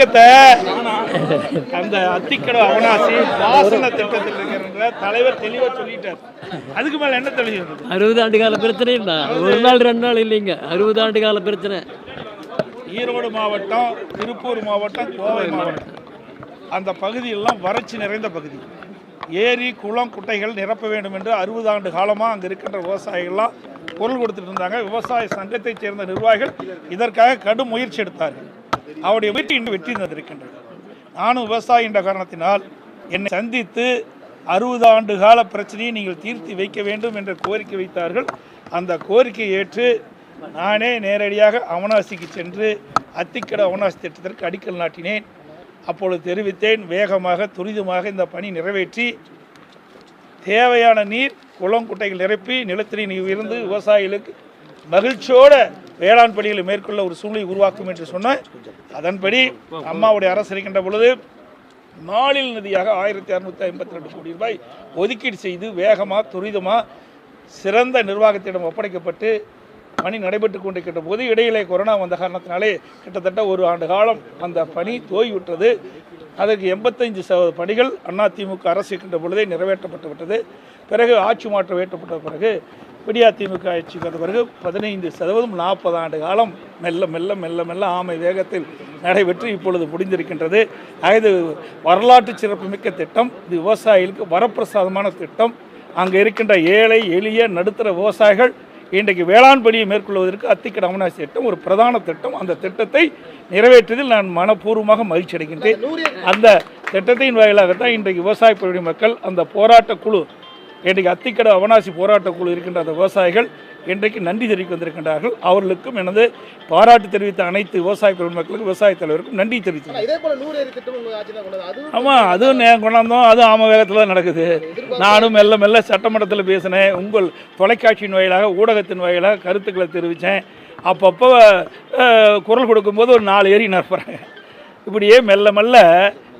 விளக்கத்தை அந்த அத்திக்கடை அவனாசி வாசன திட்டத்தில் இருக்கிற தலைவர் தெளிவா சொல்லிட்டார். அதுக்கு மேல என்ன தெளிவு அறுபது ஆண்டு கால பிரச்சனை இல்லை ஒரு நாள் ரெண்டு நாள் இல்லைங்க. அறுபது ஆண்டு கால பிரச்சனை. ஈரோடு மாவட்டம் திருப்பூர் மாவட்டம் கோவை மாவட்டம். அந்த பகுதியெல்லாம் வறட்சி நிறைந்த பகுதி. ஏரி குளம் குட்டைகள் நிரப்ப வேண்டும் என்று அறுபது ஆண்டு காலமாக அங்கே இருக்கின்ற விவசாயிகள்லாம் குரல் கொடுத்துட்டு இருந்தாங்க. விவசாய சங்கத்தைச் சேர்ந்த நிர்வாகிகள் இதற்காக கடும் முயற்சி எடுத்தார்கள். அவருடைய முயற்சி இன்று வெற்றி தந்திருக்கின்றது. நானும் விவசாயி என்ற காரணத்தினால் என்னை சந்தித்து அறுபது ஆண்டு கால பிரச்சனையை நீங்கள் தீர்த்து வைக்க வேண்டும் என்ற கோரிக்கை வைத்தார்கள். அந்த கோரிக்கையை ஏற்று நானே நேரடியாக அவனாசிக்கு சென்று அத்திக்கட அவனாசி திட்டத்திற்கு அடிக்கல் நாட்டினேன். அப்பொழுது தெரிவித்தேன் வேகமாக துரிதமாக இந்த பணி நிறைவேற்றி தேவையான நீர் குளம் குட்டைகள் நிரப்பி நிலத்தடி நீர் இருந்து விவசாயிகளுக்கு மகிழ்ச்சியோட வேளாண் பணிகளை மேற்கொள்ள ஒரு சூழ்நிலை உருவாக்கும் என்று சொன்னேன் அதன்படி அம்மாவுடைய அரசு இருக்கின்ற பொழுது நாளில் நிதியாக ஆயிரத்தி அறுநூத்தி ஐம்பத்தி ரெண்டு கோடி ரூபாய் ஒதுக்கீடு செய்து வேகமாக துரிதமாக சிறந்த நிர்வாகத்திடம் ஒப்படைக்கப்பட்டு பணி நடைபெற்று கொண்டிருக்கின்ற போது இடையிலே கொரோனா வந்த காரணத்தினாலே கிட்டத்தட்ட ஒரு ஆண்டு காலம் அந்த பணி தோய்விட்டது அதற்கு எண்பத்தைந்து சதவீத பணிகள் அதிமுக அரசு இருக்கின்ற பொழுதே நிறைவேற்றப்பட்டு விட்டது. பிறகு ஆட்சி மாற்றம் ஏற்றப்பட்ட பிறகு விடியா திமுக ஆட்சிக்கு வந்த பிறகு பதினைந்து சதவீதம் நாற்பது ஆண்டு காலம் மெல்ல மெல்ல மெல்ல மெல்ல ஆமை வேகத்தில் நடைபெற்று இப்பொழுது முடிந்திருக்கின்றது. ஆக இது வரலாற்று சிறப்புமிக்க திட்டம் இது விவசாயிகளுக்கு வரப்பிரசாதமான திட்டம். அங்கே இருக்கின்ற ஏழை எளிய நடுத்தர விவசாயிகள் இன்றைக்கு வேளாண் பணியை மேற்கொள்வதற்கு அத்திக்கட அமனாசி திட்டம் ஒரு பிரதான திட்டம். அந்த திட்டத்தை நிறைவேற்றதில் நான் மனப்பூர்வமாக மகிழ்ச்சி அடைகின்றேன் அந்த திட்டத்தின் வாயிலாகத்தான் இன்றைக்கு விவசாய பகுதி மக்கள் அந்த போராட்ட குழு இன்றைக்கு அத்திக்கடை அவனாசி போராட்ட குழு இருக்கின்ற அந்த விவசாயிகள் இன்றைக்கு நன்றி தெரிவிக்க வந்திருக்கின்றார்கள். அவர்களுக்கும் எனது பாராட்டு தெரிவித்த அனைத்து விவசாய பெருமக்களுக்கும் விவசாய தலைவருக்கும் நன்றி தெரிவித்தேன் ஆமாம் அதுவும் நே- கொண்டாந்தோம் அதுவும் ஆம வேகத்தில் தான் நடக்குது. நானும் மெல்ல மெல்ல சட்டமன்றத்தில் பேசினேன். உங்கள் தொலைக்காட்சியின் வாயிலாக ஊடகத்தின் வாயிலாக கருத்துக்களை தெரிவித்தேன். அப்பப்போ குரல் கொடுக்கும்போது ஒரு நாலு ஏரி நிரப்புறாங்க இப்படியே மெல்ல மெல்ல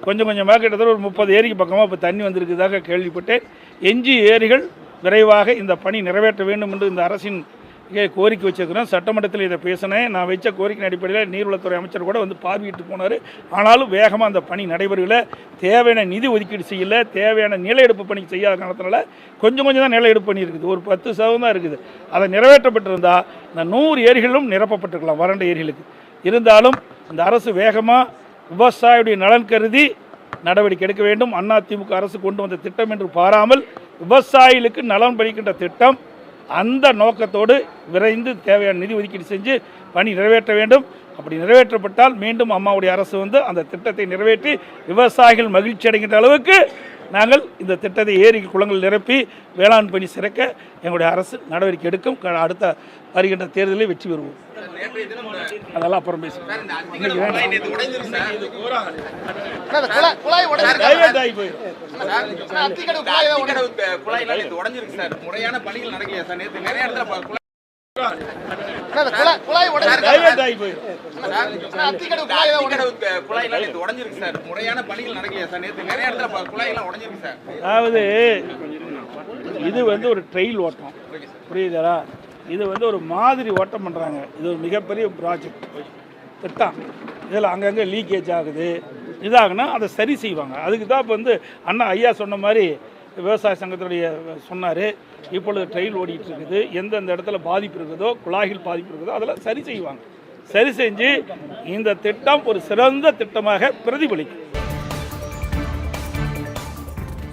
கொஞ்சம் கொஞ்சமாக கிட்டத்தட்ட ஒரு முப்பது ஏரிக்கு பக்கமாக இப்போ தண்ணி வந்திருக்கிறதாக கேள்விப்பட்டேன். எஞ்சி ஏரிகள் விரைவாக இந்த பணி நிறைவேற்ற வேண்டும் என்று இந்த அரசின் கோரிக்கை வச்சிருக்கிறோம். சட்டமன்றத்தில் இதை பேசினேன். நான் வச்ச கோரிக்கை அடிப்படையில் நீர்வளத்துறை அமைச்சர் கூட வந்து பார்வையிட்டு போனார். ஆனாலும் வேகமாக அந்த பணி நடைபெறவில்லை. தேவையான நிதி ஒதுக்கீடு செய்யல. தேவையான நில எடுப்பு பணி செய்யாத காரணத்தினால கொஞ்சம் கொஞ்சம் தான் நில எடுப்பு பணி இருக்குது. ஒரு பத்து சதவீதம் தான் இருக்குது. அதை நிறைவேற்றப்பட்டிருந்தால் இந்த நூறு ஏரிகளும் நிரப்பப்பட்டிருக்கலாம். வறண்ட ஏரிகளுக்கு. இருந்தாலும் இந்த அரசு வேகமாக விவசாயியுடைய நலன் கருதி நடவடிக்கை எடுக்க வேண்டும். அண்ணா திமுக அரசு கொண்டு வந்த திட்டம் என்று பாராமல் விவசாயிகளுக்கு நலன் பலிக்கின்ற திட்டம் அந்த நோக்கத்தோடு விரைந்து தேவையான நிதி ஒதுக்கீடு செஞ்சு பணி நிறைவேற்ற வேண்டும். அப்படி நிறைவேற்றப்பட்டால் மீண்டும் அம்மாவுடைய அரசு வந்து அந்த திட்டத்தை நிறைவேற்றி விவசாயிகள் மகிழ்ச்சி அடைகின்ற அளவுக்கு நாங்கள் இந்த திட்டத்தை ஏரி குளங்கள் நிரப்பி வேளாண் பணி சிறக்க எங்களுடைய அரசு நடவடிக்கை எடுக்கும் அடுத்த வருகின்ற தேர்தலில் வெற்றி பெறுவோம் அதெல்லாம் அப்புறம் பேசுவோம் ஆகி போயிடும் அதாவது இது வந்து ஒரு ட்ரெயில் ஓட்டம். புரியுதா? இது வந்து ஒரு மாதிரி ஓட்டம் பண்ணுறாங்க இது ஒரு மிகப்பெரிய ப்ராஜெக்ட் திட்டம். இதில் அங்கங்கே லீக்கேஜ் ஆகுது. இதாகுனா அதை சரி செய்வாங்க. அதுக்கு தான் இப்போ வந்து அண்ணா ஐயா சொன்ன மாதிரி விவசாய சங்கத்தினுடைய சொன்னார். இப்பொழுது ட்ரெயில் ஓடிட்டு இருக்குது. எந்தெந்த இடத்துல பாதிப்பு இருக்குதோ குழாய்கள் பாதிப்பு இருக்குதோ அதெல்லாம் சரி செய்வாங்க. சரி செஞ்சு இந்த திட்டம் ஒரு சிறந்த திட்டமாக பிரதிபலிக்கும்.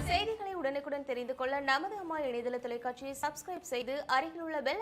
செய்திகளை உடனுக்குடன் தெரிந்து கொள்ள நமது அம்மா இணையதள தொலைக்காட்சியை சப்ஸ்கிரைப் செய்து அருகில் உள்ள பெல்